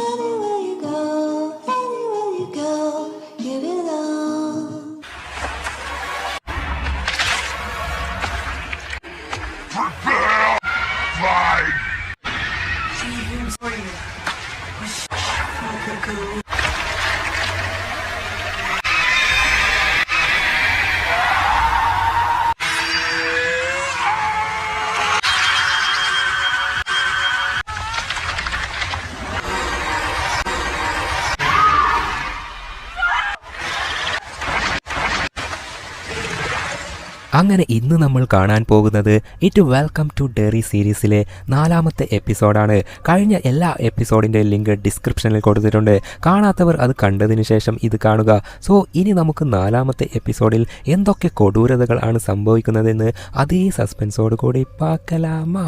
Another അങ്ങനെ ഇന്ന് നമ്മൾ കാണാൻ പോകുന്നത് ഇറ്റ് വെൽക്കം ടു ഡെറി സീരീസിലെ നാലാമത്തെ എപ്പിസോഡാണ്. കഴിഞ്ഞ എല്ലാ എപ്പിസോഡിന്റെ ലിങ്ക് ഡിസ്ക്രിപ്ഷനിൽ കൊടുത്തിട്ടുണ്ട്. കാണാത്തവർ അത് കണ്ടതിന് ശേഷം ഇത് കാണുക. സോ ഇനി നമുക്ക് നാലാമത്തെ എപ്പിസോഡിൽ എന്തൊക്കെ കൊടൂരതകൾ ആണ് സംഭവിക്കുന്നതെന്ന് അതേ സസ്പെൻസോട് കൂടി പാക്കലാമാ.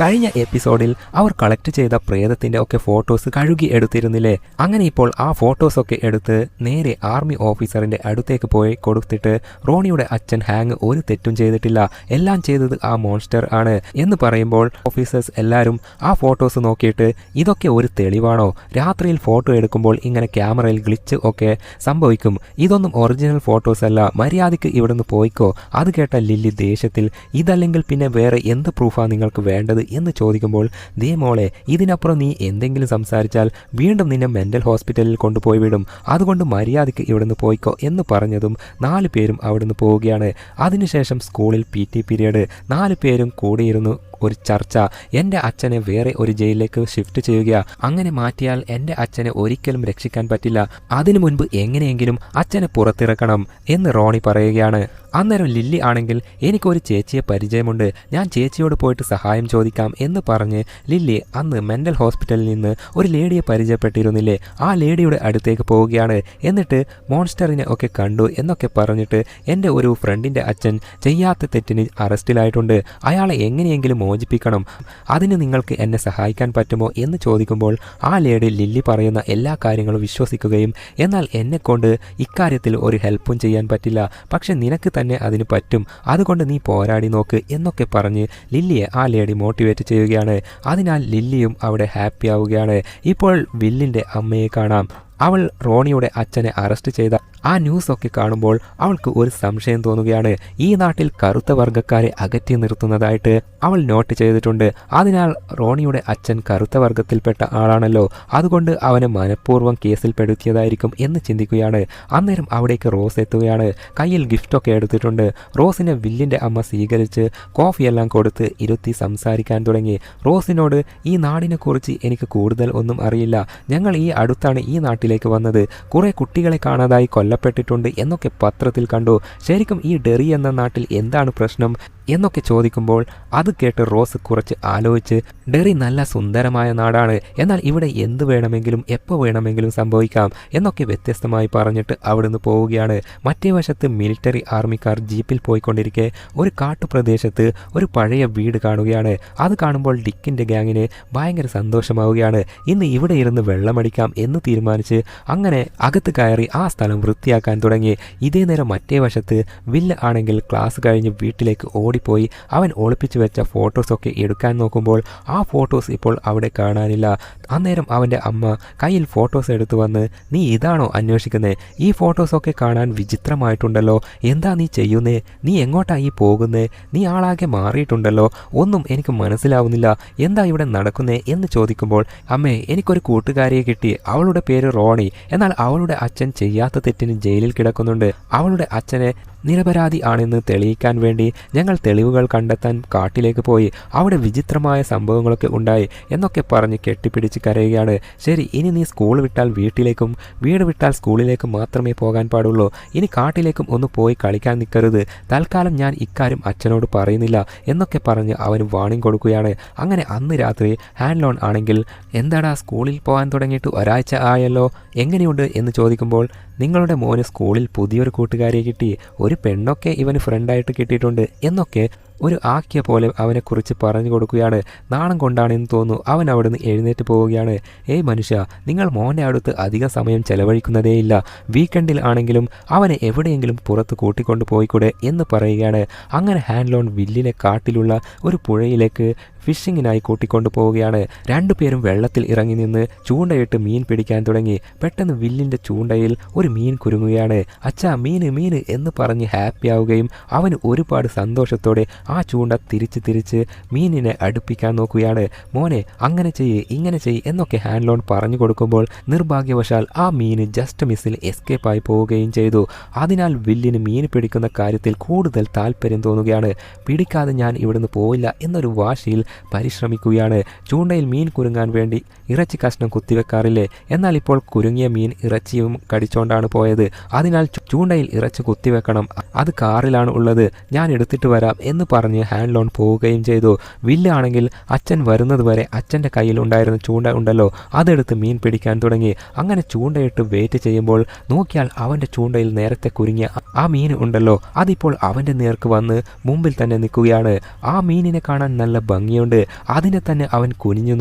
കഴിഞ്ഞ എപ്പിസോഡിൽ അവർ കളക്ട് ചെയ്ത പ്രേതത്തിന്റെ ഒക്കെ ഫോട്ടോസ് കഴുകി എടുത്തിരുന്നില്ലേ? അങ്ങനെ ഇപ്പോൾ ആ ഫോട്ടോസ് ഒക്കെ എടുത്ത് നേരെ ആർമി ഓഫീസറിന്റെ അടുത്തേക്ക് പോയി കൊടുത്തിട്ട് റോണിയുടെ അച്ഛൻ ഹാങ് ഒരു തെറ്റും ചെയ്തിട്ടില്ല. എല്ലാം ചെയ്തത് ആ മോൺസ്റ്റർ ആണ് എന്ന് പറയുമ്പോൾ ഓഫീസേഴ്സ് എല്ലാവരും ആ ഫോട്ടോസ് നോക്കിയിട്ട് ഇതൊക്കെ ഒരു തെളിവാണോ? രാത്രിയിൽ ഫോട്ടോ എടുക്കുമ്പോൾ ഇങ്ങനെ ക്യാമറയിൽ ഗ്ലിച്ച് ഒക്കെ സംഭവിക്കും. ഇതൊന്നും ഒറിജിനൽ ഫോട്ടോസ് അല്ല. മര്യാദയ്ക്ക് ഇവിടുന്ന് പോയിക്കോ. അത് കേട്ട ലില്ലി ദേഷ്യത്തിൽ ഇതല്ലെങ്കിൽ പിന്നെ വേറെ എന്ത് പ്രൂഫാണ് നിങ്ങൾക്ക് വേണ്ടത്? എന്ന് ചോദിക്കുമ്പോൾ ദേ മോളെ ഇതിനപ്പുറം നീ എന്തെങ്കിലും സംസാരിച്ചാൽ വീണ്ടും നിന്നെ മെന്റൽ ഹോസ്പിറ്റലിൽ കൊണ്ടുപോയി വിടും. അതുകൊണ്ട് മര്യാദയ്ക്ക് ഇവിടുന്ന് പോയിക്കോ എന്ന് പറഞ്ഞതും നാല് പേരും അവിടുന്ന് പോവുകയാണ്. അതിനുശേഷം സ്കൂളിൽ പി ടി പീരീഡ് നാല് പേരും കൂടിയിരുന്നു ഒരു ചർച്ച. എന്റെ അച്ഛനെ വേറെ ഒരു ജയിലിലേക്ക് ഷിഫ്റ്റ് ചെയ്യുക അങ്ങനെ മാറ്റിയാൽ എന്റെ അച്ഛനെ ഒരിക്കലും രക്ഷിക്കാൻ പറ്റില്ല. അതിനു മുൻപ് എങ്ങനെയെങ്കിലും അച്ഛനെ പുറത്തിറക്കണം എന്ന് റോണി പറയുകയാണ്. അന്നേരം ലില്ലി ആണെങ്കിൽ എനിക്കൊരു ചേച്ചിയെ പരിചയമുണ്ട്. ഞാൻ ചേച്ചിയോട് പോയിട്ട് സഹായം ചോദിക്കാം എന്ന് പറഞ്ഞ് ലില്ലി അന്ന് മെന്റൽ ഹോസ്പിറ്റലിൽ നിന്ന് ഒരു ലേഡിയെ പരിചയപ്പെട്ടിരുന്നില്ലേ? ആ ലേഡിയുടെ അടുത്തേക്ക് പോവുകയാണ്. എന്നിട്ട് മോൺസ്റ്ററിനെ ഒക്കെ കണ്ടു എന്നൊക്കെ പറഞ്ഞിട്ട് എന്റെ ഒരു ഫ്രണ്ടിന്റെ അച്ഛൻ ചെയ്യാത്ത തെറ്റിന് അറസ്റ്റിലായിട്ടുണ്ട് അയാളെ എങ്ങനെയെങ്കിലും മോചിപ്പിക്കണം. അതിന് നിങ്ങൾക്ക് എന്നെ സഹായിക്കാൻ പറ്റുമോ എന്ന് ചോദിക്കുമ്പോൾ ആ ലേഡി ലില്ലി പറയുന്ന എല്ലാ കാര്യങ്ങളും വിശ്വസിക്കുകയും എന്നാൽ എന്നെക്കൊണ്ട് ഇക്കാര്യത്തിൽ ഒരു ഹെൽപ്പും ചെയ്യാൻ പറ്റില്ല. പക്ഷെ നിനക്ക് തന്നെ അതിന് പറ്റും. അതുകൊണ്ട് നീ പോരാടി നോക്ക് എന്നൊക്കെ പറഞ്ഞ് ലില്ലിയെ ആ ലേഡി മോട്ടിവേറ്റ് ചെയ്യുകയാണ്. അതിനാൽ ലില്ലിയും അവിടെ ഹാപ്പി ആവുകയാണ്. ഇപ്പോൾ വില്ലിന്റെ അമ്മയെ കാണാം. അവൾ റോണിയുടെ അച്ഛനെ അറസ്റ്റ് ചെയ്ത ആ ന്യൂസ് ഒക്കെ കാണുമ്പോൾ അവൾക്ക് ഒരു സംശയം തോന്നുകയാണ്. ഈ നാട്ടിൽ കറുത്ത വർഗക്കാരെ അകറ്റി നിർത്തുന്നതായിട്ട് അവൾ നോട്ട് ചെയ്തിട്ടുണ്ട്. അതിനാൽ റോണിയുടെ അച്ഛൻ കറുത്ത വർഗത്തിൽപ്പെട്ട ആളാണല്ലോ. അതുകൊണ്ട് അവനെ മനഃപൂർവം കേസിൽ പെടുത്തിയതായിരിക്കും എന്ന് ചിന്തിക്കുകയാണ്. അന്നേരം അവിടേക്ക് റോസ് എത്തുകയാണ്. കയ്യിൽ ഗിഫ്റ്റൊക്കെ എടുത്തിട്ടുണ്ട്. റോസിനെ വില്ലിന്റെ അമ്മ സ്വീകരിച്ച് കോഫിയെല്ലാം കൊടുത്ത് ഇരുത്തി സംസാരിക്കാൻ തുടങ്ങി. റോസിനോട് ഈ നാടിനെക്കുറിച്ച് എനിക്ക് കൂടുതൽ ഒന്നും അറിയില്ല. ഞങ്ങൾ ഈ അടുത്താണ് ഈ നാട്ടിലേക്ക് വന്നത്. കുറേ കുട്ടികളെ കാണാതായി കൊല്ലപ്പെട്ടിട്ടുണ്ട് എന്നൊക്കെ പത്രത്തിൽ കണ്ടു. ശരിക്കും ഈ ഡെറി എന്ന നാട്ടിൽ എന്താണ് പ്രശ്നം? എന്നൊക്കെ ചോദിക്കുമ്പോൾ അത് കേട്ട് റോസ് കുറച്ച് ആലോചിച്ച് ഡെറി നല്ല സുന്ദരമായ നാടാണ് എന്നാൽ ഇവിടെ എന്ത് വേണമെങ്കിലും എപ്പോൾ വേണമെങ്കിലും സംഭവിക്കാം എന്നൊക്കെ വ്യത്യസ്തമായി പറഞ്ഞിട്ട് അവിടുന്ന് പോവുകയാണ്. മറ്റേ വശത്ത് മിലിറ്ററി ആർമിക്കാർ ജീപ്പിൽ പോയിക്കൊണ്ടിരിക്കെ ഒരു കാട്ടുപ്രദേശത്ത് ഒരു പഴയ വീട് കാണുകയാണ്. അത് കാണുമ്പോൾ ഡിക്കിന്റെ ഗ്യാങ്ങിന് ഭയങ്കര സന്തോഷമാവുകയാണ്. ഇന്ന് ഇവിടെ ഇരുന്ന് വെള്ളമടിക്കാം എന്ന് തീരുമാനിച്ച് അങ്ങനെ അകത്ത് കയറി ആ സ്ഥലം വൃത്തിയാക്കാൻ തുടങ്ങി. ഇതേ നേരം മറ്റേ വശത്ത് വില്ല് ആണെങ്കിൽ ക്ലാസ് കഴിഞ്ഞ് വീട്ടിലേക്ക് ഓടിപ്പോയി. അവൻ ഒളിപ്പിച്ചു വെച്ച ഫോട്ടോസൊക്കെ എടുക്കാൻ നോക്കുമ്പോൾ ആ ഫോട്ടോസ് ഇപ്പോൾ അവിടെ കാണാനില്ല. അന്നേരം അവന്റെ അമ്മ കയ്യിൽ ഫോട്ടോസ് എടുത്തു വന്ന് നീ ഇതാണോ അന്വേഷിക്കുന്നത് ഈ ഫോട്ടോസൊക്കെ കാണാൻ വിചിത്രമായിട്ടുണ്ടല്ലോ. എന്താ നീ ചെയ്യുന്നേ? നീ എങ്ങോട്ടാ ഈ പോകുന്നേ? നീ ആളാകെ മാറിയിട്ടുണ്ടല്ലോ. ഒന്നും എനിക്ക് മനസ്സിലാവുന്നില്ല. എന്താ ഇവിടെ നടക്കുന്നേ? എന്ന് ചോദിക്കുമ്പോൾ അമ്മേ എനിക്കൊരു കൂട്ടുകാരിയെ കിട്ടി. അവളുടെ പേര് റോണി. എന്നാൽ അവളുടെ അച്ഛൻ ചെയ്യാത്ത തെറ്റിന് ജയിലിൽ കിടക്കുന്നുണ്ട്. അവളുടെ അച്ഛനെ നിരപരാധി ആണെന്ന് തെളിയിക്കാൻ വേണ്ടി ഞങ്ങൾ തെളിവുകൾ കണ്ടെത്താൻ കാട്ടിലേക്ക് പോയി. അവിടെ വിചിത്രമായ സംഭവങ്ങളൊക്കെ ഉണ്ടായി എന്നൊക്കെ പറഞ്ഞ് കെട്ടിപ്പിടിച്ച് കരയുകയാണ്. ശരി ഇനി നീ സ്കൂൾ വിട്ടാൽ വീട്ടിലേക്കും വീട് വിട്ടാൽ സ്കൂളിലേക്കും മാത്രമേ പോകാൻ പാടുള്ളൂ. ഇനി കാട്ടിലേക്കും ഒന്ന് പോയി കളിക്കാൻ നിൽക്കരുത്. തൽക്കാലം ഞാൻ ഇക്കാര്യം അച്ഛനോട് പറയുന്നില്ല എന്നൊക്കെ പറഞ്ഞ് അവന് വാണിംഗ് കൊടുക്കുകയാണ്. അങ്ങനെ അന്ന് രാത്രി ഹാൻഡ് ലോൺ ആണെങ്കിൽ എന്താടാ സ്കൂളിൽ പോകാൻ തുടങ്ങിയിട്ട് ഒരാഴ്ച ആയല്ലോ? എങ്ങനെയുണ്ട്? എന്ന് ചോദിക്കുമ്പോൾ നിങ്ങളുടെ മോന് സ്കൂളിൽ പുതിയൊരു കൂട്ടുകാരിയെ കിട്ടി ഒരു പെണ്ണൊക്കെ ഇവന് ഫ്രണ്ടായിട്ട് കിട്ടിയിട്ടുണ്ട് എന്നൊക്കെ ഒരു ആക്കിയ പോലെ അവനെക്കുറിച്ച് പറഞ്ഞു കൊടുക്കുകയാണ്. നാണം കൊണ്ടാണെന്ന് തോന്നുന്നു. അവൻ അവിടുന്ന് എഴുന്നേറ്റ് പോവുകയാണ്. ഏയ് മനുഷ്യ നിങ്ങൾ മോന്റെ അടുത്ത് അധിക സമയം ചെലവഴിക്കുന്നതേയില്ല വീക്കെൻഡിൽ ആണെങ്കിലും അവനെ എവിടെയെങ്കിലും പുറത്ത് കൂട്ടിക്കൊണ്ട് പോയിക്കൂടെ? എന്ന് പറയുകയാണ്. അങ്ങനെ ഹാൻഡ് ലോൺ വില്ലിലെ കാട്ടിലുള്ള ഒരു പുഴയിലേക്ക് ഫിഷിങ്ങിനായി കൂട്ടിക്കൊണ്ടു പോവുകയാണ്. രണ്ടുപേരും വെള്ളത്തിൽ ഇറങ്ങി നിന്ന് ചൂണ്ടയിട്ട് മീൻ പിടിക്കാൻ തുടങ്ങി. പെട്ടെന്ന് വില്ലിന്റെ ചൂണ്ടയിൽ ഒരു മീൻ കുരുങ്ങുകയാണ്. അച്ഛാ മീന് മീന് എന്ന് പറഞ്ഞ് ഹാപ്പി ആവുകയും അവന് ഒരുപാട് സന്തോഷത്തോടെ ആ ചൂണ്ട തിരിച്ച് തിരിച്ച് മീനിനെ അടുപ്പിക്കാൻ നോക്കുകയാണ്. മോനെ അങ്ങനെ ചെയ്യ് ഇങ്ങനെ ചെയ്യ് എന്നൊക്കെ ഹാൻഡ് ലോൺ പറഞ്ഞു കൊടുക്കുമ്പോൾ നിർഭാഗ്യവശാൽ ആ മീന് ജസ്റ്റ് മിസ്സിൽ എസ്കേപ്പ് ആയി പോവുകയും ചെയ്തു. അതിനാൽ വില്ലിന് മീൻ പിടിക്കുന്ന കാര്യത്തിൽ കൂടുതൽ താല്പര്യം തോന്നുകയാണ്. പിടിക്കാതെ ഞാൻ ഇവിടുന്ന് പോയില്ല എന്നൊരു വാശിയിൽ പരിശ്രമിക്കുകയാണ്. ചൂണ്ടയിൽ മീൻ കുരുങ്ങാൻ വേണ്ടി ഇറച്ചി കഷ്ണം കുത്തിവെക്കാറില്ലേ? എന്നാൽ ഇപ്പോൾ കുരുങ്ങിയ മീൻ ഇറച്ചിയും കടിച്ചോണ്ടാണ് പോയത്. അതിനാൽ ചൂണ്ടയിൽ ഇറച്ചി കുത്തിവെക്കണം. അത് കാറിലാണ് ഉള്ളത്. ഞാൻ എടുത്തിട്ട് വരാം എന്ന് പറഞ്ഞ് ഹാൻഡ് ലോൺ പോവുകയും ചെയ്തു. വില്ലാണെങ്കിൽ അച്ഛൻ വരുന്നത് വരെ അച്ഛന്റെ കയ്യിൽ ഉണ്ടായിരുന്ന ചൂണ്ട ഉണ്ടല്ലോ അതെടുത്ത് മീൻ പിടിക്കാൻ തുടങ്ങി. അങ്ങനെ ചൂണ്ടയിട്ട് വെയിറ്റ് ചെയ്യുമ്പോൾ നോക്കിയാൽ അവന്റെ ചൂണ്ടയിൽ നേരത്തെ കുരുങ്ങിയ ആ മീൻ ഉണ്ടല്ലോ അതിപ്പോൾ അവന്റെ നേർക്ക് വന്ന് മുമ്പിൽ തന്നെ നിൽക്കുകയാണ്. ആ മീനിനെ കാണാൻ നല്ല ഭംഗിയുണ്ട്. അതിനെ തന്നെ അവൻ കുനിഞ്ഞു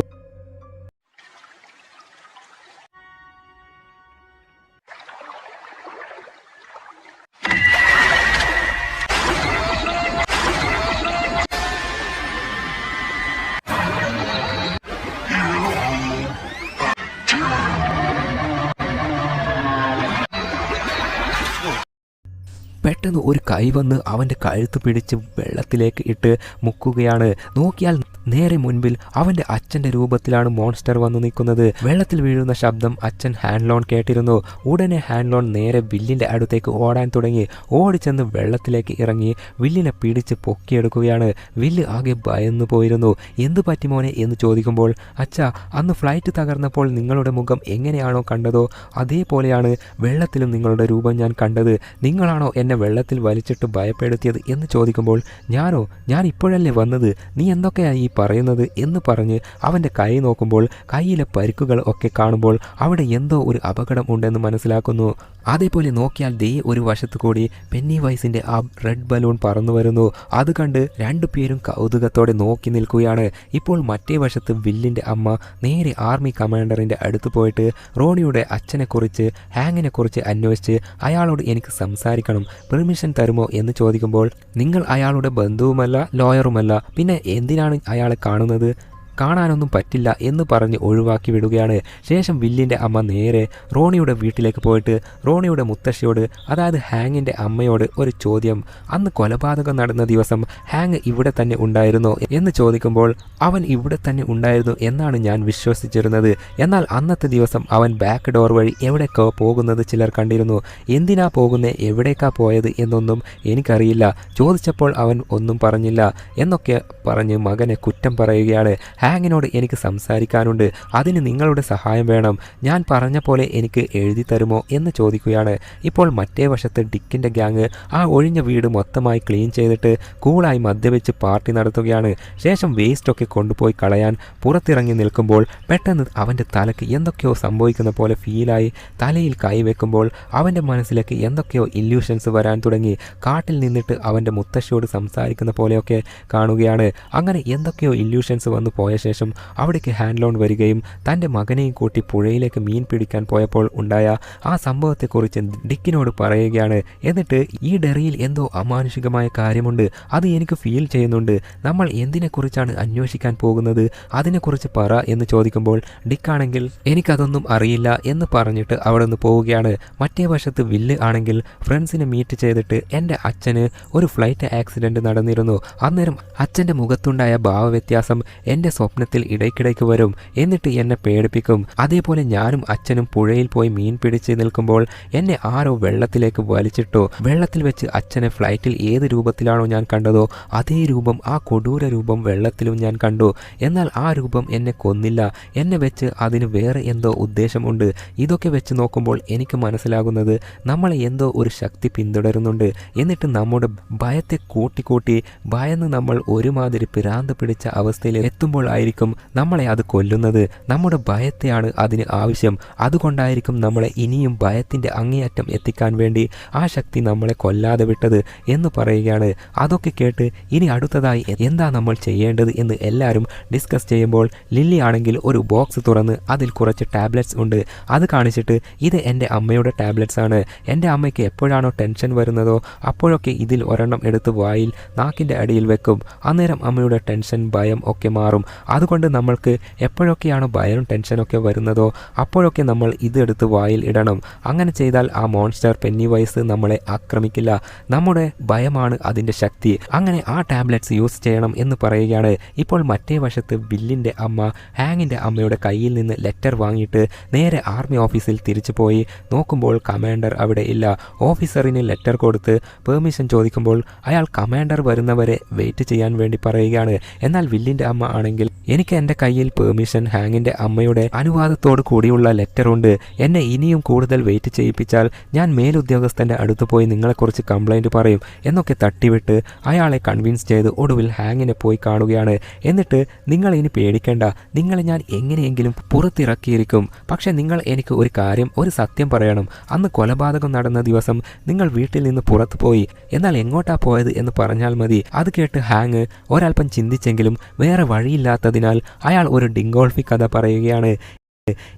പെട്ടെന്ന് ഒരു കൈ വന്ന് അവന്റെ കഴുത്ത് പിടിച്ച് വെള്ളത്തിലേക്ക് ഇട്ട് മുക്കുകയാണ്. നോക്കിയാൽ നേരെ മുൻപിൽ അവന്റെ അച്ഛന്റെ രൂപത്തിലാണ് മോൺസ്റ്റർ വന്നു നിൽക്കുന്നത്. വെള്ളത്തിൽ വീഴുന്ന ശബ്ദം അച്ഛൻ ഹാൻഡ് ലോൺ കേട്ടിരുന്നു. ഉടനെ ഹാൻഡ് ലോൺ നേരെ വില്ലിന്റെ അടുത്തേക്ക് ഓടാൻ തുടങ്ങി. ഓടിച്ചെന്ന് വെള്ളത്തിലേക്ക് ഇറങ്ങി വില്ലിനെ പിടിച്ച് പൊക്കിയെടുക്കുകയാണ്. വില്ല് ആകെ ഭയന്നു പോയിരുന്നു. എന്തു പറ്റി മോനെ? എന്ന് ചോദിക്കുമ്പോൾ അച്ഛ അന്ന് ഫ്ലൈറ്റ് തകർന്നപ്പോൾ നിങ്ങളുടെ മുഖം എങ്ങനെയാണോ കണ്ടതോ അതേപോലെയാണ് വെള്ളത്തിലും നിങ്ങളുടെ രൂപം ഞാൻ കണ്ടത്. നിങ്ങളാണോ എന്നെ വെള്ളത്തിൽ വലിച്ചിട്ട് ഭയപ്പെടുത്തിയത് എന്ന് ചോദിക്കുമ്പോൾ ഞാനോ ഞാൻ ഇപ്പോഴല്ലേ വന്നത്? നീ എന്തൊക്കെയാണ് ഈ പറയുന്നത്? എന്ന് പറഞ്ഞ് അവന്റെ കൈ നോക്കുമ്പോൾ കയ്യിലെ പരിക്കുകൾ ഒക്കെ കാണുമ്പോൾ അവിടെ എന്തോ ഒരു അപകടം ഉണ്ടെന്ന് മനസ്സിലാക്കുന്നു. അതേപോലെ നോക്കിയാൽ ദേ ഒരു വശത്തു കൂടി പെന്നി വൈസിന്റെ ആ റെഡ് ബലൂൺ പറന്നു വരുന്നു. അത് കണ്ട് രണ്ടു പേരും കൗതുകത്തോടെ നോക്കി നിൽക്കുകയാണ്. ഇപ്പോൾ മറ്റേ വശത്ത് വില്ലിന്റെ അമ്മ നേരെ ആർമി കമാൻഡറിന്റെ അടുത്ത് പോയിട്ട് റോണിയുടെ അച്ഛനെക്കുറിച്ച് ഹാങ്ങിനെക്കുറിച്ച് അന്വേഷിച്ച് അയാളോട് എനിക്ക് സംസാരിക്കണം. പെർമിഷൻ തരുമോ എന്ന് ചോദിക്കുമ്പോൾ നിങ്ങൾ അയാളുടെ ബന്ധുവുമല്ല ലോയറുമല്ല പിന്നെ എന്തിനാണ് അയാളെ കാണുന്നത്? കാണാനൊന്നും പറ്റില്ല എന്ന് പറഞ്ഞ് ഒഴിവാക്കി വിടുകയാണ്. ശേഷം വില്ലിന്റെ അമ്മ നേരെ റോണിയുടെ വീട്ടിലേക്ക് പോയിട്ട് റോണിയുടെ മുത്തശ്ശിയോട് അതായത് ഹാങ്ങിന്റെ അമ്മയോട് ഒരു ചോദ്യം. അന്ന് കൊലപാതകം നടന്ന ദിവസം ഹാങ് ഇവിടെ തന്നെ ഉണ്ടായിരുന്നോ എന്ന് ചോദിക്കുമ്പോൾ അവൻ ഇവിടെ തന്നെ ഉണ്ടായിരുന്നു എന്നാണ് ഞാൻ വിശ്വസിച്ചിരുന്നത്. എന്നാൽ അന്നത്തെ ദിവസം അവൻ ബാക്ക് ഡോർ വഴി എവിടേക്കോ പോകുന്നത് ചിലർ കണ്ടിരുന്നു. എന്തിനാ പോകുന്നത് എവിടേക്കാ പോയത് എന്നൊന്നും എനിക്കറിയില്ല. ചോദിച്ചപ്പോൾ അവൻ ഒന്നും പറഞ്ഞില്ല എന്നൊക്കെ പറഞ്ഞ് മകനെ കുറ്റം പറയുകയാണ്. ഹാങ്ങിനോട് എനിക്ക് സംസാരിക്കാനുണ്ട്. അതിന് നിങ്ങളുടെ സഹായം വേണം. ഞാൻ പറഞ്ഞ പോലെ എനിക്ക് എഴുതി തരുമോ എന്ന് ചോദിക്കുകയാണ്. ഇപ്പോൾ മറ്റേ വശത്ത് ഡിക്കിന്റെ ഗ്യാങ് ആ ഒഴിഞ്ഞ വീട് മൊത്തമായി ക്ലീൻ ചെയ്തിട്ട് കൂളായി മദ്യവെച്ച് പാർട്ടി നടത്തുകയാണ്. ശേഷം വേസ്റ്റൊക്കെ കൊണ്ടുപോയി കളയാൻ പുറത്തിറങ്ങി നിൽക്കുമ്പോൾ പെട്ടെന്ന് അവന്റെ തലക്ക് എന്തൊക്കെയോ സംഭവിക്കുന്ന പോലെ ഫീലായി. തലയിൽ കൈവെക്കുമ്പോൾ അവന്റെ മനസ്സിലേക്ക് എന്തൊക്കെയോ ഇല്യൂഷൻസ് വരാൻ തുടങ്ങി. കാട്ടിൽ നിന്നിട്ട് അവന്റെ മുത്തശ്ശിയോട് സംസാരിക്കുന്ന പോലെയൊക്കെ കാണുകയാണ്. അങ്ങനെ എന്തൊക്കെയോ ഇല്യൂഷൻസ് വന്നു പോയ ശേഷം അവിടേക്ക് ഹാൻഡ് ലോൺ വരികയും തന്റെ മകനെയും കൂട്ടി പുഴയിലേക്ക് മീൻ പിടിക്കാൻ പോയപ്പോൾ ഉണ്ടായ ആ സംഭവത്തെക്കുറിച്ച് ഡിക്കിനോട് പറയുകയാണ്. എന്നിട്ട് ഈ ഡെറിയിൽ എന്തോ അമാനുഷികമായ കാര്യമുണ്ട്. അത് എനിക്ക് ഫീൽ ചെയ്യുന്നുണ്ട്. നമ്മൾ എന്തിനെക്കുറിച്ചാണ് അന്വേഷിക്കാൻ പോകുന്നത്? അതിനെക്കുറിച്ച് പറ എന്ന് ചോദിക്കുമ്പോൾ ഡിക്കാണെങ്കിൽ എനിക്കതൊന്നും അറിയില്ല എന്ന് പറഞ്ഞിട്ട് അവിടെ നിന്ന് പോവുകയാണ്. മറ്റേ വശത്ത് വില്ല് ആണെങ്കിൽ ഫ്രണ്ട്സിനെ മീറ്റ് ചെയ്തിട്ട് എന്റെ അച്ഛന് ഒരു ഫ്ലൈറ്റ് ആക്സിഡന്റ് നടന്നിരുന്നു. അന്നേരം അച്ഛന്റെ മുഖത്തുണ്ടായ ഭാവവ്യത്യാസം എന്റെ സ്വപ്നത്തിൽ ഇടയ്ക്കിടയ്ക്ക് വരും. എന്നിട്ട് എന്നെ പേടിപ്പിക്കും. അതേപോലെ ഞാനും അച്ഛനും പുഴയിൽ പോയി മീൻ പിടിച്ച് നിൽക്കുമ്പോൾ എന്നെ ആരോ വെള്ളത്തിലേക്ക് വലിച്ചിട്ടു. വെള്ളത്തിൽ വെച്ച് അച്ഛനെ ഫ്ലൈറ്റിൽ ഏത് രൂപത്തിലാണോ ഞാൻ കണ്ടതോ അതേ രൂപം ആ കൊടൂര രൂപം വെള്ളത്തിലും ഞാൻ കണ്ടു. എന്നാൽ ആ രൂപം എന്നെ കൊന്നില്ല. എന്നെ വെച്ച് അതിന് വേറെ എന്തോ ഉദ്ദേശമുണ്ട്. ഇതൊക്കെ വെച്ച് നോക്കുമ്പോൾ എനിക്ക് മനസ്സിലാകുന്നത് നമ്മളെ എന്തോ ഒരു ശക്തി പിന്തുടരുന്നുണ്ട്. എന്നിട്ട് നമ്മുടെ ഭയത്തെ കൂട്ടിക്കൂട്ടി ഭയന്ന് നമ്മൾ ഒരുമാതിരി പിരാന്ത് പിടിച്ച അവസ്ഥയിൽ എത്തുമ്പോൾ എന്തുകൊണ്ടായിരിക്കും നമ്മളെ അത് കൊല്ലുന്നത്. നമ്മുടെ ഭയത്തെയാണ് അതിന് ആവശ്യം. അതുകൊണ്ടായിരിക്കും നമ്മളെ ഇനിയും ഭയത്തിന്റെ അങ്ങേയറ്റം എത്തിക്കാൻ വേണ്ടി ആ ശക്തി നമ്മളെ കൊല്ലാതെ വിട്ടത് എന്ന് പറയുകയാണ്. അതൊക്കെ കേട്ട് ഇനി അടുത്തതായി എന്താ നമ്മൾ ചെയ്യേണ്ടത് എന്ന് എല്ലാവരും ഡിസ്കസ് ചെയ്യുമ്പോൾ ലില്ലി ആണെങ്കിൽ ഒരു ബോക്സ് തുറന്ന് അതിൽ കുറച്ച് ടാബ്ലറ്റ്സ് ഉണ്ട്. അത് കാണിച്ചിട്ട് ഇത് എന്റെ അമ്മയുടെ ടാബ്ലറ്റ്സ് ആണ്. എന്റെ അമ്മയ്ക്ക് എപ്പോഴാണോ ടെൻഷൻ വരുന്നതോ അപ്പോഴൊക്കെ ഇതിൽ ഒരെണ്ണം എടുത്ത് വായിൽ നാക്കിന്റെ അടിയിൽ വെക്കും. അന്നേരം അമ്മയുടെ ടെൻഷൻ ഭയം ഒക്കെ മാറും. അതുകൊണ്ട് നമ്മൾക്ക് എപ്പോഴൊക്കെയാണ് ഭയവും ടെൻഷനൊക്കെ വരുന്നതോ അപ്പോഴൊക്കെ നമ്മൾ ഇതെടുത്ത് വായിൽ ഇടണം. അങ്ങനെ ചെയ്താൽ ആ മോൺസ്റ്റർ പെന്നി വൈസ് നമ്മളെ ആക്രമിക്കില്ല. നമ്മുടെ ഭയമാണ് അതിന്റെ ശക്തി. അങ്ങനെ ആ ടാബ്ലറ്റ്സ് യൂസ് ചെയ്യണം എന്ന് പറയുകയാണ്. ഇപ്പോൾ മറ്റേ വശത്ത് ബില്ലിന്റെ അമ്മ ഹാങ്ങിന്റെ അമ്മയുടെ കയ്യിൽ നിന്ന് ലെറ്റർ വാങ്ങിയിട്ട് നേരെ ആർമി ഓഫീസിൽ തിരിച്ചു പോയി. നോക്കുമ്പോൾ കമാൻഡർ അവിടെ ഇല്ല. ഓഫീസറിന് ലെറ്റർ കൊടുത്ത് പെർമിഷൻ ചോദിക്കുമ്പോൾ അയാൾ കമാൻഡർ വരുന്നവരെ വെയിറ്റ് ചെയ്യാൻ വേണ്ടി പറയുകയാണ്. എന്നാൽ വില്ലിന്റെ അമ്മ ആണെങ്കിൽ എനിക്ക് എന്റെ കയ്യിൽ പെർമിഷൻ ഹാങ്ങിന്റെ അമ്മയുടെ അനുവാദത്തോട് കൂടിയുള്ള ലെറ്റർ ഉണ്ട്. എന്നെ ഇനിയും കൂടുതൽ വെയിറ്റ് ചെയ്യിപ്പിച്ചാൽ ഞാൻ മേലുദ്യോഗസ്ഥന്റെ അടുത്ത് പോയി നിങ്ങളെക്കുറിച്ച് കംപ്ലൈന്റ് പറയും എന്നൊക്കെ തട്ടിവിട്ട് അയാളെ കൺവിൻസ് ചെയ്ത് ഒടുവിൽ ഹാങ്ങിനെ പോയി കാണുകയാണ്. എന്നിട്ട് നിങ്ങൾ ഇനി പേടിക്കേണ്ട. നിങ്ങളെ ഞാൻ എങ്ങനെയെങ്കിലും പുറത്തിറക്കിയിരിക്കും. പക്ഷേ നിങ്ങൾ എനിക്ക് ഒരു കാര്യം ഒരു സത്യം പറയണം. അന്ന് കൊലപാതകം നടന്ന ദിവസം നിങ്ങൾ വീട്ടിൽ നിന്ന് പുറത്തു പോയി. എന്നാൽ എങ്ങോട്ടാ പോയത് എന്ന് പറഞ്ഞാൽ മതി. അത് കേട്ട് ഹാങ് ഒരൽപ്പം ചിന്തിച്ചെങ്കിലും വേറെ വഴിയില്ലാത്തതിനാൽ അയാൾ ഒരു ഡിങ്കോൾഫി കഥ പറയുകയാണ്.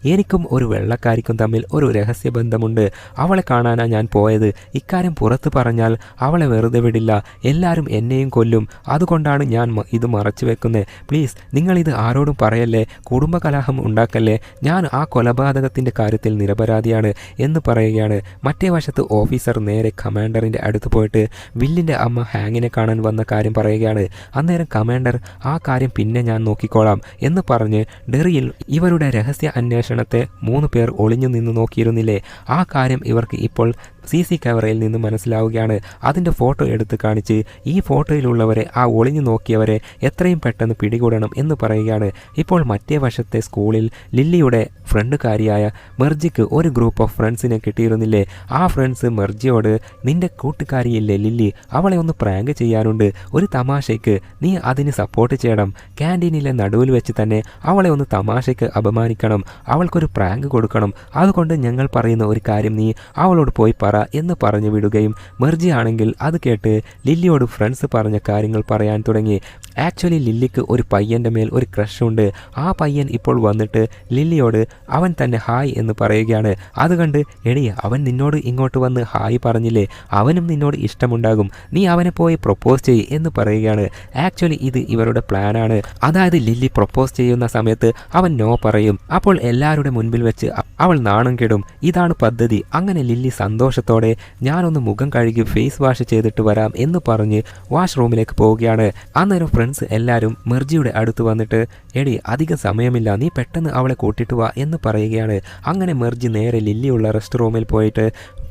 എനിക്കും ഒരു വെള്ളക്കാരിക്കും തമ്മിൽ ഒരു രഹസ്യബന്ധമുണ്ട് അവളെ കാണാനാണ് ഞാൻ പോയത്. ഇക്കാര്യം പുറത്ത് പറഞ്ഞാൽ അവളെ വെറുതെ വിടില്ല. എല്ലാവരും എന്നെയും കൊല്ലും. അതുകൊണ്ടാണ് ഞാൻ ഇത് മറച്ചു വെക്കുന്നത് പ്ലീസ് നിങ്ങളിത് ആരോടും പറയല്ലേ? കുടുംബകലാഹം ഉണ്ടാക്കല്ലേ? ഞാൻ ആ കൊലപാതകത്തിന്റെ കാര്യത്തിൽ നിരപരാധിയാണ് എന്ന് പറയുകയാണ്. മറ്റേ വശത്ത് ഓഫീസർ നേരെ കമാൻഡറിന്റെ അടുത്ത് പോയിട്ട് വില്ലിന്റെ അമ്മ ഹാങ്ങിനെ കാണാൻ വന്ന കാര്യം പറയുകയാണ്. അന്നേരം കമാൻഡർ ആ കാര്യം പിന്നെ ഞാൻ നോക്കിക്കോളാം എന്ന് പറഞ്ഞ് ഡെറിയിൽ ഇവരുടെ രഹസ്യ അന്വേഷണത്തെ മൂന്ന് പേർ ഒളിഞ്ഞു നിന്ന് നോക്കിയിരുന്നില്ലേ? ആ കാര്യം ഇവർക്ക് ഇപ്പോൾ സി സി ക്യാമറയിൽ നിന്ന് മനസ്സിലാവുകയാണ്. അതിന്റെ ഫോട്ടോ എടുത്ത് കാണിച്ച് ഈ ഫോട്ടോയിലുള്ളവരെ ആ ഒളിഞ്ഞു നോക്കിയവരെ എത്രയും പെട്ടെന്ന് പിടികൂടണം എന്ന് പറയുകയാണ്. ഇപ്പോൾ മറ്റേ വശത്തെ സ്കൂളിൽ ലില്ലിയുടെ ഫ്രണ്ടുകാരിയായ മെർജിക്ക് ഒരു ഗ്രൂപ്പ് ഓഫ് ഫ്രണ്ട്സിനെ കിട്ടിയിരുന്നില്ലേ? ആ ഫ്രണ്ട്സ് മെർജിയോട് നിന്റെ കൂട്ടുകാരിയില്ലേ ലില്ലി? അവളെ ഒന്ന് പ്രാങ്ക് ചെയ്യാനുണ്ട്. ഒരു തമാശയ്ക്ക് നീ അതിന് സപ്പോർട്ട് ചെയ്യണം. ക്യാന്റീനിലെ നടുവിൽ വെച്ച് തന്നെ അവളെ ഒന്ന് തമാശയ്ക്ക് അപമാനിക്കണം. അവൾക്കൊരു പ്രാങ്ക് കൊടുക്കണം. അതുകൊണ്ട് ഞങ്ങൾ പറയുന്ന ഒരു കാര്യം നീ അവളോട് പോയി പറ. എന്ന് പറഞ്ഞു വിടുകയും മെർജി ആണെങ്കിൽ അത് കേട്ട് ലില്ലിയോട് ഫ്രണ്ട്സ് പറഞ്ഞ കാര്യങ്ങൾ പറയാൻ തുടങ്ങി. ആക്ച്വലി ലില്ലിക്ക് ഒരു പയ്യന്റെ മേൽ ഒരു ക്രഷ് ഉണ്ട്. ആ പയ്യൻ ഇപ്പോൾ വന്നിട്ട് ലില്ലിയോട് അവൻ തന്നെ ഹായ് എന്ന് പറയുകയാണ്. അത് കണ്ട് എടി അവൻ നിന്നോട് ഇങ്ങോട്ട് വന്ന് ഹായ് പറഞ്ഞില്ലേ? അവനും നിന്നോട് ഇഷ്ടമുണ്ടാകും. നീ അവനെ പോയി പ്രൊപ്പോസ് ചെയ്യ് എന്ന് പറയുകയാണ്. ആക്ച്വലി ഇത് ഇവരുടെ പ്ലാനാണ് അതായത് ലില്ലി പ്രൊപ്പോസ് ചെയ്യുന്ന സമയത്ത് അവൻ നോ പറയും. അപ്പോൾ എല്ലാവരുടെ മുൻപിൽ വെച്ച് അവൾ നാണം കെടും. ഇതാണ് പദ്ധതി. അങ്ങനെ ലില്ലി സന്തോഷത്തോടെ ഞാനൊന്ന് മുഖം കഴുകി ഫേസ് വാഷ് ചെയ്തിട്ട് വരാം എന്ന് പറഞ്ഞ് വാഷ്റൂമിലേക്ക് പോവുകയാണ്. അന്നേരം ഫ്രണ്ട്സ് എല്ലാവരും മെർജിയുടെ അടുത്ത് വന്നിട്ട് എടി അധികം സമയമില്ല നീ പെട്ടെന്ന് അവളെ കൂട്ടിട്ട് വാ എന്ന് പറയുകയാണ്. അങ്ങനെ മെർജി നേരെ ലില്ലിയുള്ള റെസ്റ്റ് റൂമിൽ പോയിട്ട്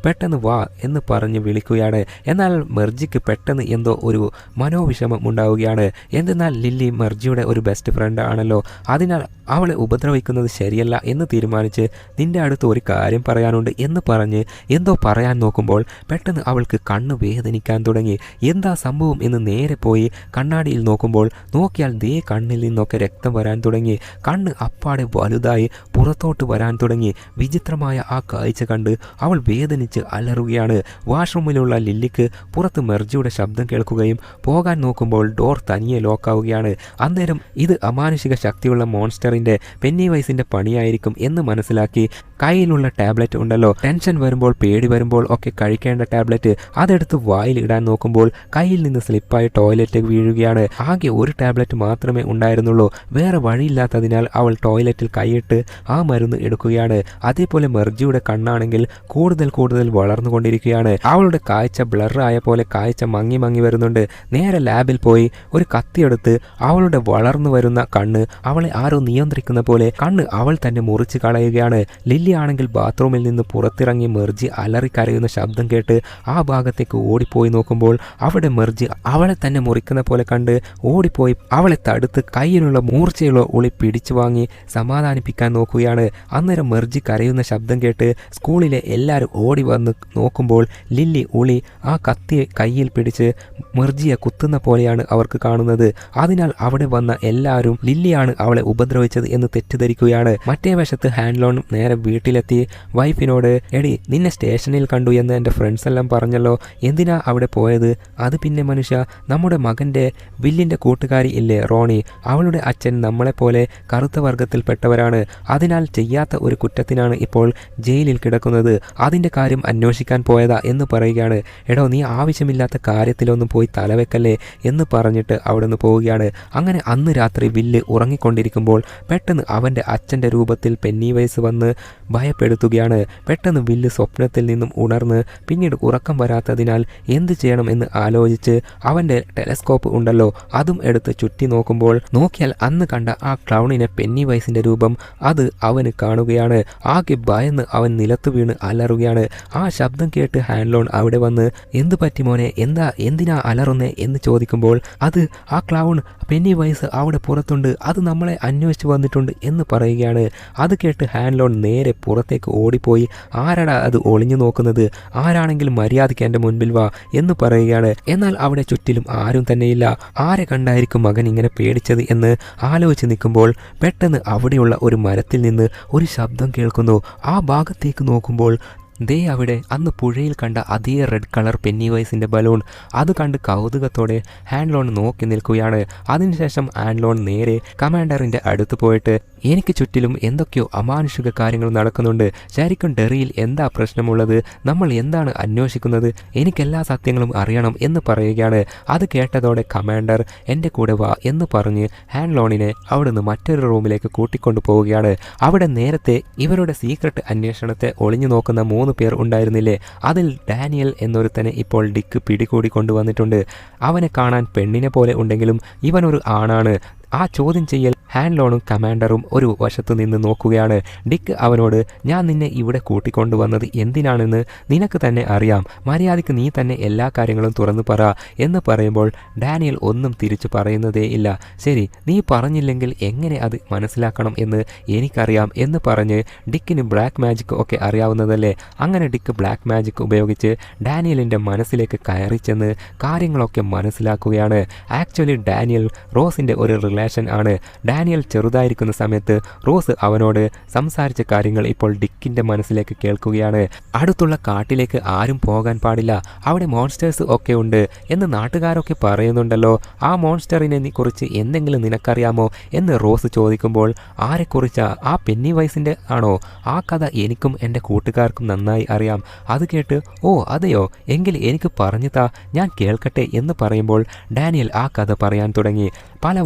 പെട്ടെന്ന് വാ എന്ന് പറഞ്ഞ് വിളിക്കുകയാണ്. എന്നാൽ മെർജിക്ക് പെട്ടെന്ന് എന്തോ ഒരു മനോവിഷമം ഉണ്ടാവുകയാണ്. എന്തെന്നാൽ ലില്ലി മെർജിയുടെ ഒരു ബെസ്റ്റ് ഫ്രണ്ട് ആണല്ലോ. അതിനാൽ അവളെ ഉപദ്രവിക്കുന്നത് ശരിയല്ല എന്ന് തീരുമാനിച്ച് നിന്റെ അടുത്ത് ഒരു കാര്യം പറയാനുണ്ട് എന്ന് പറഞ്ഞ് എന്തോ പറയാൻ നോക്കുമ്പോൾ പെട്ടെന്ന് അവൾക്ക് കണ്ണ് വേദനിക്കാൻ തുടങ്ങി. എന്താ സംഭവം എന്ന് നേരെ പോയി കണ്ണാടിയിൽ നോക്കുമ്പോൾ നോക്കിയാൽ ദേ കണ്ണിൽ നിന്നൊക്കെ രക്തം വരാൻ തുടങ്ങി. കണ്ണ് അപ്പാടെ വലുതായി പുറത്തോട്ട് വരാൻ തുടങ്ങി. വിചിത്രമായ ആ കാഴ്ച കണ്ട് അവൾ വേദനിച്ച് അലറുകയാണ്. വാഷ്റൂമിലുള്ള ലില്ലിക്ക് പുറത്ത് മെർജിയുടെ ശബ്ദം കേൾക്കുകയും പോകാൻ നോക്കുമ്പോൾ ഡോർ തനിയെ ലോക്കാവുകയാണ്. അന്നേരം ഇത് അമാനുഷിക ശക്തിയുള്ള മോൺസ്റ്ററിന്റെ പെന്നി വൈസിന്റെ പണിയായിരിക്കും എന്ന് മനസ്സിലാക്കി കയ്യിലുള്ള ടാബ്ലറ്റ് ഉണ്ടല്ലോ. ടെൻഷൻ വരുമ്പോൾ പേടി വരുമ്പോൾ ഒക്കെ കഴിക്കേണ്ട ടാബ്ലറ്റ് അതെടുത്ത് വായിൽ ഇടാൻ നോക്കുമ്പോൾ കയ്യിൽ നിന്ന് സ്ലിപ്പായി ടോയ്ലറ്റ് വീഴുകയാണ്. ആകെ ഒരു ടാബ്ലറ്റ് മാത്രമേ ഉണ്ടായിരുന്നുള്ളൂ. വേറെ വഴിയില്ലാത്തതിനാൽ അവൾ ടോയ്ലറ്റിൽ കൈയിട്ട് ആ മരുന്ന് എടുക്കുകയാണ്. അതേപോലെ മെർജിയുടെ കണ്ണാണെങ്കിൽ കൂടുതൽ കൂടുതൽ വളർന്നുകൊണ്ടിരിക്കുകയാണ്. അവളുടെ കാഴ്ച ബ്ലറായ പോലെ കാഴ്ച മങ്ങി മങ്ങി വരുന്നുണ്ട്. നേരെ ലാബിൽ പോയി ഒരു കത്തിയെടുത്ത് അവളുടെ വളർന്നു വരുന്ന കണ്ണ് അവളെ ആരോ നിയന്ത്രിക്കുന്ന പോലെ കണ്ണ് അവൾ തന്നെ മുറിച്ച് കളയുകയാണ്. ലില്ലി ആണെങ്കിൽ ബാത്റൂമിൽ നിന്ന് പുറത്തിറങ്ങി മെർജി അലറി കരയുന്ന ശബ്ദം കേട്ട് ആ ഭാഗത്തേക്ക് ഓടിപ്പോയി നോക്കുമ്പോൾ അവിടെ മെർജി അവളെ തന്നെ മുറിക്കുന്ന പോലെ കണ്ട് ഓടിപ്പോയി അവളെ തടുത്ത് കയ്യിലുള്ള മൂർച്ചയുള്ള ഉളി പിടിച്ചു വാങ്ങി സമാധാനിപ്പിക്കാൻ നോക്കുകയാണ്. അന്നേരം മെർജി കരയുന്ന ശബ്ദം കേട്ട് സ്കൂളിലെ എല്ലാവരും ഓടി വന്ന് നോക്കുമ്പോൾ ലില്ലി ഉളി ആ കത്തി കയ്യിൽ പിടിച്ച് മിർജിയെ കുത്തുന്ന പോലെയാണ് അവർക്ക് കാണുന്നത്. അതിനാൽ അവിടെ വന്ന എല്ലാവരും ലില്ലിയാണ് അവളെ ഉപദ്രവിച്ചത് എന്ന് തെറ്റിദ്ധരിക്കുകയാണ്. മറ്റേ വശത്ത് ഹാൻഡ്ലോൺ നേരെ വീട്ടിലെത്തി. വൈഫിനോട് എടി നിന്നെ സ്റ്റേഷനിൽ കണ്ടു എന്ന് എന്റെ ഫ്രണ്ട്സ് എല്ലാം പറഞ്ഞല്ലോ. എന്തിനാ അവിടെ പോയത്? അത് പിന്നെ മനുഷ്യ നമ്മുടെ മകന്റെ വില്ലിന്റെ കൂട്ടുകാരി ഇല്ലേ റോണി? അവളുടെ അച്ഛൻ നമ്മളെപ്പോലെ കറുത്ത വർഗത്തിൽപ്പെട്ടവരാണ് അതിനാൽ ചെയ്യാത്ത ഒരു കുറ്റത്തിനാണ് ഇപ്പോൾ ജയിലിൽ കിടക്കുന്നത്. അതിന്റെ കാര്യം അന്വേഷിക്കാൻ പോയതാ എന്ന് പറയുകയാണ്. എടോ നീ ആവശ്യമില്ലാത്ത കാര്യത്തിലൊന്നും പോയി തലവെക്കല്ലേ എന്ന് പറഞ്ഞിട്ട് അവിടെ നിന്ന് പോവുകയാണ്. അങ്ങനെ അന്ന് രാത്രി വില്ല് ഉറങ്ങിക്കൊണ്ടിരിക്കുമ്പോൾ പെട്ടെന്ന് അവന്റെ അച്ഛന്റെ രൂപത്തിൽ പെന്നി വയസ്സ് വന്ന് ഭയപ്പെടുത്തുകയാണ്. പെട്ടെന്ന് വില്ല് സ്വപ്നത്തിൽ നിന്നും ഉണർന്ന് പിന്നീട് ഉറക്കം വരാത്തതിനാൽ എന്ത് ചെയ്യണം എന്ന് ആലോചിച്ച് അവന്റെ ടെലസ്കോപ്പ് ഉണ്ടല്ലോ അതും എടുത്ത് ചുറ്റി നോക്കുമ്പോൾ നോക്കിയാൽ അന്ന് കണ്ട ആ ക്ലൗണിനെ പെന്നി വയസ്സിന്റെ രൂപം അത് അവന് കാണുകയാണ്. ആകെ ഭയന്ന് അവൻ നിലത്തു വീണ് അലറുകയാണ്. ആ ശബ്ദം കേട്ട് ഹാൻഡ്ലോൺ അവിടെ വന്ന് എന്ത് പറ്റി മോനെ? എന്താ? എന്തിനാ അലറുന്നേ? എന്ന് ചോദിക്കുമ്പോൾ അത് ആ ക്ലൗൺ പെന്നി വയസ്സ് അവിടെ പുറത്തുണ്ട്. അത് നമ്മളെ അന്വേഷിച്ച് വന്നിട്ടുണ്ട് എന്ന് പറയുകയാണ്. അത് കേട്ട് ഹാൻഡ്ലോൺ നേരെ പുറത്തേക്ക് ഓടിപ്പോയി. ആരാടാ അത് ഒളിഞ്ഞു നോക്കുന്നത്? ആരാണെങ്കിലും മര്യാദയ്ക്ക് എന്റെ മുൻപിൽ വാ എന്ന് പറയുകയാണ്. എന്നാൽ അവിടെ ചുറ്റിലും ആരും തന്നെയില്ല. ആരെ കണ്ടായിരിക്കും മകൻ ഇങ്ങനെ പേടിച്ചത്? എന്ന് ആലോചിച്ച് നിൽക്കുമ്പോൾ പെട്ടെന്ന് അവിടെയുള്ള ഒരു മരത്തിൽ നിന്ന് ഒരു ശബ്ദം കേൾക്കുന്നു. ആ ഭാഗത്തേക്ക് നോക്കുമ്പോൾ ദേ അവിടെ അന്ന് പുഴയിൽ കണ്ട അതേ റെഡ് കളർ പെന്നി വൈസിന്റെ ബലൂൺ അത് കണ്ട് കൗതുകത്തോടെ ഹാൻഡ്ലോൺ നോക്കി നിൽക്കുകയാണ്. അതിനുശേഷം ഹാൻഡ്ലോൺ നേരെ കമാൻഡറിന്റെ അടുത്ത് പോയിട്ട് എനിക്ക് ചുറ്റിലും എന്തൊക്കെയോ അമാനുഷിക കാര്യങ്ങൾ നടക്കുന്നുണ്ട്. ശരിക്കും ഡെറിയിൽ എന്താ പ്രശ്നമുള്ളത്? നമ്മൾ എന്താണ് അന്വേഷിക്കുന്നത്? എനിക്കെല്ലാ സത്യങ്ങളും അറിയണം എന്ന് പറയുകയാണ്. അത് കേട്ടതോടെ കമാൻഡർ എന്റെ കൂടെ വാ എന്ന് പറഞ്ഞ് ഹാൻഡ്ലോണിനെ അവിടുന്ന് മറ്റൊരു റൂമിലേക്ക് കൂട്ടിക്കൊണ്ടു പോവുകയാണ്. അവിടെ നേരത്തെ ഇവരുടെ സീക്രട്ട് അന്വേഷണത്തെ ഒളിഞ്ഞു നോക്കുന്ന മൂന്ന് പേർ ഉണ്ടായിരുന്നില്ലേ? അതിൽ ഡാനിയൽ എന്നൊരുത്തനെ ഇപ്പോൾ ഡിക്ക് പിടികൂടി കൊണ്ടുവന്നിട്ടുണ്ട്. അവനെ കാണാൻ പെണ്ണിനെ പോലെ ഉണ്ടെങ്കിലും ഇവനൊരു ആണാണ്. ആ ചോദ്യം ചെയ്യൽ ഹാൻഡ് ലോണും കമാൻഡറും ഒരു വശത്ത് നിന്ന് നോക്കുകയാണ്. ഡിക്ക് അവനോട് ഞാൻ നിന്നെ ഇവിടെ കൂട്ടിക്കൊണ്ടുവന്നത് എന്തിനാണെന്ന് നിനക്ക് തന്നെ അറിയാം. മര്യാദയ്ക്ക് നീ തന്നെ എല്ലാ കാര്യങ്ങളും തുറന്നു പറ എന്ന് പറയുമ്പോൾ ഡാനിയൽ ഒന്നും തിരിച്ചു പറയുന്നതേ ഇല്ല. ശരി നീ പറഞ്ഞില്ലെങ്കിൽ എങ്ങനെ അത് മനസ്സിലാക്കണം എന്ന് എനിക്കറിയാം എന്ന് പറഞ്ഞ് ഡിക്കിന് ബ്ലാക്ക് മാജിക് ഒക്കെ അറിയാവുന്നതല്ലേ. അങ്ങനെ ഡിക്ക് ബ്ലാക്ക് മാജിക് ഉപയോഗിച്ച് ഡാനിയലിന്റെ മനസ്സിലേക്ക് കയറി ചെന്ന് കാര്യങ്ങളൊക്കെ മനസ്സിലാക്കുകയാണ്. ആക്ച്വലി ഡാനിയൽ റോസിന്റെ ഒരു റിലേഷൻ ആണ്. ഡാനിയൽ ചെറുതായിരിക്കുന്ന സമയത്ത് റോസ് അവനോട് സംസാരിച്ച കാര്യങ്ങൾ ഇപ്പോൾ ഡിക്കിന്റെ മനസ്സിലേക്ക് കേൾക്കുകയാണ്. അടുത്തുള്ള കാട്ടിലേക്ക് ആരും പോകാൻ പാടില്ല. അവിടെ മോൺസ്റ്റേഴ്സ് ഒക്കെ ഉണ്ട് എന്ന് നാട്ടുകാരൊക്കെ പറയുന്നുണ്ടല്ലോ. ആ മോൺസ്റ്ററിനെ കുറിച്ച് എന്തെങ്കിലും നിനക്കറിയാമോ എന്ന് റോസ് ചോദിക്കുമ്പോൾ ആരെക്കുറിച്ചാ? ആ പെന്നി വയസ്സിന്റെ ആണോ? ആ കഥ എനിക്കും എന്റെ കൂട്ടുകാർക്കും നന്നായി അറിയാം. അത് കേട്ട് ഓ അതെയോ? എങ്കിൽ എനിക്ക് പറഞ്ഞു താ ഞാൻ കേൾക്കട്ടെ എന്ന് പറയുമ്പോൾ ഡാനിയൽ ആ കഥ പറയാൻ തുടങ്ങി. പല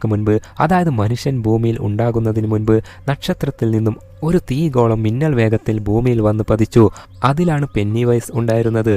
വർഷങ്ങൾക്ക് മുൻപ് അതായത് മനുഷ്യൻ ഭൂമിയിൽ ഉണ്ടാകുന്നതിന് മുൻപ് നക്ഷത്രത്തിൽ നിന്നും ഒരു തീഗോളം മിന്നൽ വേഗത്തിൽ ഭൂമിയിൽ വന്ന് പതിച്ചു. അതിലാണ് പെന്നിവൈസ് ഉണ്ടായിരുന്നത്.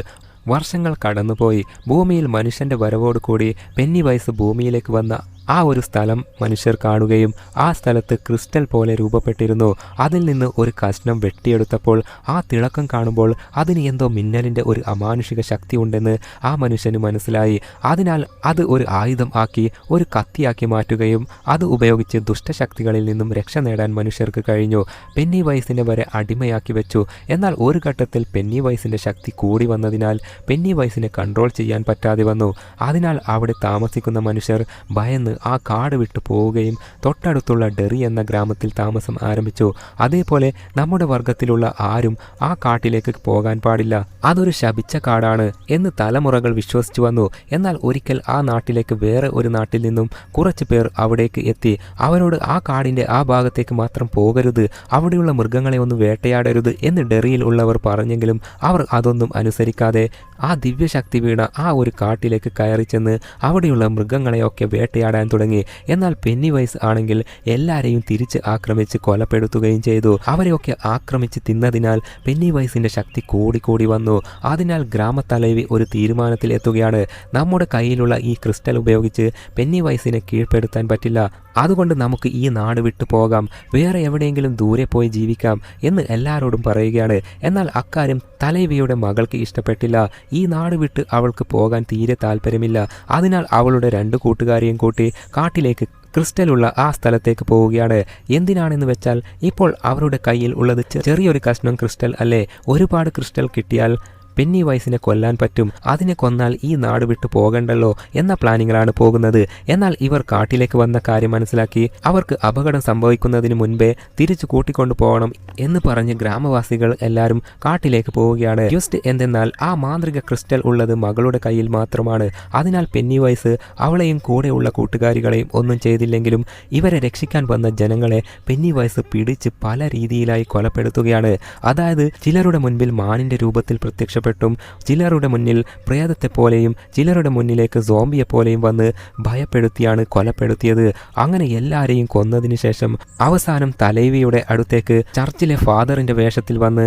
വർഷങ്ങൾ കടന്നുപോയി. ഭൂമിയിൽ മനുഷ്യന്റെ വരവോടുകൂടി പെന്നി വയസ്സ് ഭൂമിയിലേക്ക് വന്ന ആ ഒരു സ്ഥലം മനുഷ്യർ കാണുകയും ആ സ്ഥലത്ത് ക്രിസ്റ്റൽ പോലെ രൂപപ്പെട്ടിരുന്നു. അതിൽ നിന്ന് ഒരു കഷ്ണം വെട്ടിയെടുത്തപ്പോൾ ആ തിളക്കം കാണുമ്പോൾ അതിന് എന്തോ മിന്നലിന്റെ ഒരു അമാനുഷിക ശക്തി ഉണ്ടെന്ന് ആ മനുഷ്യന് മനസ്സിലായി. അതിനാൽ അത് ഒരു ആയുധം ആക്കി ഒരു കത്തിയാക്കി മാറ്റുകയും അത് ഉപയോഗിച്ച് ദുഷ്ടശക്തികളിൽ നിന്നും രക്ഷ നേടാൻ മനുഷ്യർക്ക് കഴിഞ്ഞു. പെന്നി വയസ്സിനെ വരെ അടിമയാക്കി വെച്ചു. എന്നാൽ ഒരു ഘട്ടത്തിൽ പെന്നി വയസ്സിന്റെ ശക്തി കൂടി വന്നതിനാൽ പെന്നി വയസ്സിനെ കൺട്രോൾ ചെയ്യാൻ പറ്റാതെ വന്നു. അതിനാൽ അവിടെ താമസിക്കുന്ന മനുഷ്യർ ഭയന്ന് ആ കാട് വിട്ട് പോവുകയും തൊട്ടടുത്തുള്ള ഡെറി എന്ന ഗ്രാമത്തിൽ താമസം ആരംഭിച്ചു. അതേപോലെ നമ്മുടെ വർഗത്തിലുള്ള ആരും ആ കാട്ടിലേക്ക് പോകാൻ പാടില്ല. അതൊരു ശപിച്ച കാടാണ് എന്ന് തലമുറകൾ വിശ്വസിച്ചു വന്നു. എന്നാൽ ഒരിക്കൽ ആ നാട്ടിലേക്ക് വേറെ ഒരു നാട്ടിൽ നിന്നും കുറച്ച് പേർ അവിടേക്ക് എത്തി. അവരോട് ആ കാടിന്റെ ആ ഭാഗത്തേക്ക് മാത്രം പോകരുത് അവിടെയുള്ള മൃഗങ്ങളെ ഒന്ന് വേട്ടയാടരുത് എന്ന് ഡെറിയിൽ ഉള്ളവർ പറഞ്ഞെങ്കിലും അവർ അതൊന്നും അനുസരിക്കാതെ ആ ദിവ്യശക്തി വീണ ആ ഒരു കാട്ടിലേക്ക് കയറി ചെന്ന് അവിടെയുള്ള മൃഗങ്ങളെയൊക്കെ വേട്ടയാടാൻ തുടങ്ങി. എന്നാൽ പെന്നി വൈസ് ആണെങ്കിൽ എല്ലാരെയും തിരിച്ച് ആക്രമിച്ച് കൊലപ്പെടുത്തുകയും ചെയ്തു. അവരെയൊക്കെ ആക്രമിച്ച് തിന്നതിനാൽ പെന്നി വൈസിന്റെ ശക്തി കൂടിക്കൂടി വന്നു. അതിനാൽ ഗ്രാമത്തലവി ഒരു തീരുമാനത്തിൽ എത്തുകയാണ് നമ്മുടെ കയ്യിലുള്ള ഈ ക്രിസ്റ്റൽ ഉപയോഗിച്ച് പെന്നി വൈസിനെ കീഴ്പ്പെടുത്താൻ പറ്റില്ല. അതുകൊണ്ട് നമുക്ക് ഈ നാട് വിട്ടു പോകാം. വേറെ എവിടെയെങ്കിലും ദൂരെ പോയി ജീവിക്കാം എന്ന് എല്ലാവരോടും പറയുകയാണ്. എന്നാൽ അക്കാര്യം തലൈവിയുടെ മകൾക്ക് ഇഷ്ടപ്പെട്ടില്ല. ഈ നാട് വിട്ട് അവൾക്ക് പോകാൻ തീരെ താല്പര്യമില്ല അതിനാൽ അവളുടെ രണ്ട് കൂട്ടുകാരെയും കൂട്ടി കാട്ടിലേക്ക് ക്രിസ്റ്റലുള്ള ആ സ്ഥലത്തേക്ക് പോവുകയാണ്. എന്തിനാണെന്ന് വെച്ചാൽ ഇപ്പോൾ അവരുടെ കയ്യിൽ ഉള്ളത് ചെറിയൊരു കഷ്ണം ക്രിസ്റ്റൽ അല്ലേ? ഒരുപാട് ക്രിസ്റ്റൽ കിട്ടിയാൽ പെന്നി വൈസിനെ കൊല്ലാൻ പറ്റും. അതിനെ കൊന്നാൽ ഈ നാട് വിട്ടു പോകണ്ടല്ലോ എന്ന പ്ലാനിങ്ങിലാണ് പോകുന്നത്. എന്നാൽ ഇവർ കാട്ടിലേക്ക് വന്ന കാര്യം മനസ്സിലാക്കി അവർക്ക് അപകടം സംഭവിക്കുന്നതിന് മുൻപേ തിരിച്ചു കൂട്ടിക്കൊണ്ടു പോകണം എന്ന് പറഞ്ഞ് ഗ്രാമവാസികൾ എല്ലാവരും കാട്ടിലേക്ക് പോവുകയാണ്. ജസ്റ്റ് എന്തെന്നാൽ ആ മാന്ത്രിക ക്രിസ്റ്റൽ ഉള്ളത് മകളുടെ കയ്യിൽ മാത്രമാണ്. അതിനാൽ പെന്നി വൈസ് അവളെയും കൂടെയുള്ള കൂട്ടുകാരികളെയും ഒന്നും ചെയ്തില്ലെങ്കിലും ഇവരെ രക്ഷിക്കാൻ വന്ന ജനങ്ങളെ പെന്നി വൈസ് പിടിച്ച് പല രീതിയിലായി കൊലപ്പെടുത്തുകയാണ്. അതായത് ചിലരുടെ മുൻപിൽ മാനിന്റെ രൂപത്തിൽ പ്രത്യക്ഷപ്പെട്ടും ചിലരുടെ മുന്നിൽ പ്രേതത്തെ പോലെയും ചിലരുടെ മുന്നിലേക്ക് സോംബിയെ പോലെയും വന്ന് ഭയപ്പെടുത്തിയാണ് കൊലപ്പെടുത്തിയത്. അങ്ങനെ എല്ലാരെയും കൊന്നതിന് ശേഷം അവസാനം തലൈവിയുടെ അടുത്തേക്ക് ചർച്ചിലെ ഫാദറിന്റെ വേഷത്തിൽ വന്ന്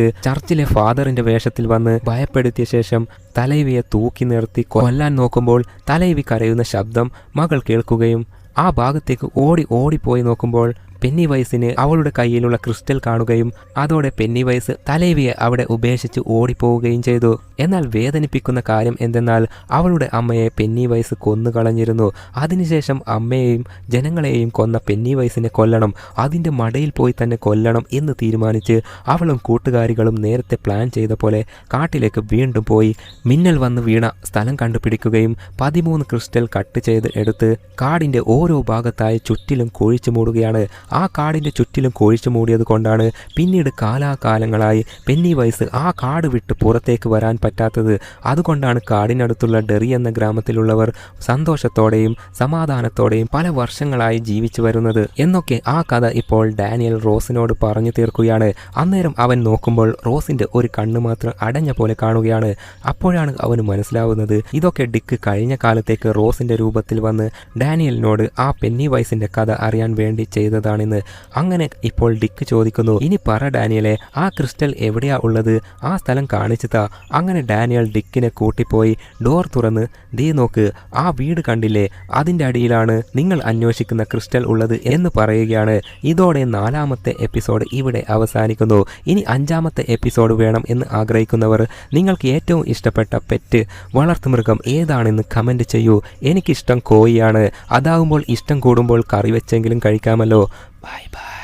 ക്ക് ചർച്ചിലെ ഫാദറിന്റെ വേഷത്തിൽ വന്ന് ഭയപ്പെടുത്തിയ ശേഷം തലൈവിയെ തൂക്കി നിർത്തി കൊല്ലാൻ നോക്കുമ്പോൾ തലൈവി കരയുന്ന ശബ്ദം മകൾ കേൾക്കുകയും ആ ഭാഗത്തേക്ക് ഓടി ഓടിപ്പോയി നോക്കുമ്പോൾ പെന്നി വയസ്സിന് അവളുടെ കയ്യിലുള്ള ക്രിസ്റ്റൽ കാണുകയും അതോടെ പെന്നി വയസ്സ് തലേവിയെ അവിടെ ഉപേക്ഷിച്ച് ഓടിപ്പോവുകയും ചെയ്തു. എന്നാൽ വേദനിപ്പിക്കുന്ന കാര്യം എന്തെന്നാൽ അവളുടെ അമ്മയെ പെന്നി വയസ്സ് കൊന്നുകളഞ്ഞിരുന്നു. അതിനുശേഷം അമ്മയെയും ജനങ്ങളെയും കൊന്ന പെന്നി വയസ്സിനെ കൊല്ലണം. അതിന്റെ മടയിൽ പോയി തന്നെ കൊല്ലണം എന്ന് തീരുമാനിച്ച് അവളും കൂട്ടുകാരികളും നേരത്തെ പ്ലാൻ ചെയ്ത പോലെ കാട്ടിലേക്ക് വീണ്ടും പോയി. മിന്നൽ വന്ന് വീണ സ്ഥലം കണ്ടുപിടിക്കുകയും പതിമൂന്ന് ക്രിസ്റ്റൽ കട്ട് ചെയ്ത് എടുത്ത് കാടിന്റെ ഓരോ ഭാഗത്തായി ചുറ്റിലും കുഴിച്ചു മൂടുകയാണ്. ആ കാടിന്റെ ചുറ്റിലും കുഴിച്ചു മൂടിയത് കൊണ്ടാണ് പിന്നീട് കാലാകാലങ്ങളായി പെന്നി വയസ്സ് ആ കാട് വിട്ട് പുറത്തേക്ക് വരാൻ പറ്റാത്തത്. അതുകൊണ്ടാണ് കാടിനടുത്തുള്ള ഡെറി എന്ന ഗ്രാമത്തിലുള്ളവർ സന്തോഷത്തോടെയും സമാധാനത്തോടെയും പല വർഷങ്ങളായി ജീവിച്ചു വരുന്നത്. എന്നൊക്കെ ആ കഥ ഇപ്പോൾ ഡാനിയൽ റോസിനോട് പറഞ്ഞു തീർക്കുകയാണ്. അന്നേരം അവൻ നോക്കുമ്പോൾ റോസിന്റെ ഒരു കണ്ണ് മാത്രം അടഞ്ഞ പോലെ കാണുകയാണ്. അപ്പോഴാണ് അവന് മനസ്സിലാവുന്നത്. ഇതൊക്കെ ഡിക്ക് കഴിഞ്ഞ കാലത്തേക്ക് റോസിന്റെ രൂപത്തിൽ വന്ന് ഡാനിയലിനോട് ആ പെന്നി വയസ്സിന്റെ കഥ അറിയാൻ വേണ്ടി ചെയ്തതാണെന്ന് അങ്ങനെ ഇപ്പോൾ ഡിക്ക് ചോദിക്കുന്നു. ഇനി പറ ഡാനിയലെ ആ ക്രിസ്റ്റൽ എവിടെയാ ഉള്ളത്? ആ സ്ഥലം കാണിച്ചു താ അങ്ങനെ ഡാനിയൽ ഡിക്കിനെ കൂട്ടിപ്പോയി ഡോർ തുറന്ന് ദേ നോക്ക് ആ വീട് കണ്ടില്ലേ? അതിന്റെ അടിയിലാണ് നിങ്ങൾ അന്വേഷിക്കുന്ന ക്രിസ്റ്റൽ ഉള്ളത് എന്ന് പറയുകയാണ്. ഇതോടെ നാലാമത്തെ എപ്പിസോഡ് ഇവിടെ അവസാനിക്കുന്നു. ഇനി അഞ്ചാമത്തെ എപ്പിസോഡ് വേണം എന്ന് ആഗ്രഹിക്കുന്നവർ നിങ്ങൾക്ക് ഏറ്റവും ഇഷ്ടപ്പെട്ട പെറ്റ് വളർത്തുമൃഗം ഏതാണെന്ന് കമന്റ് ചെയ്യൂ. എനിക്കിഷ്ടം കോയിയാണ് അതാവുമ്പോൾ ഇഷ്ടം കൂടുമ്പോൾ കറി വെച്ചെങ്കിലും കഴിക്കാമല്ലോ. Bye bye.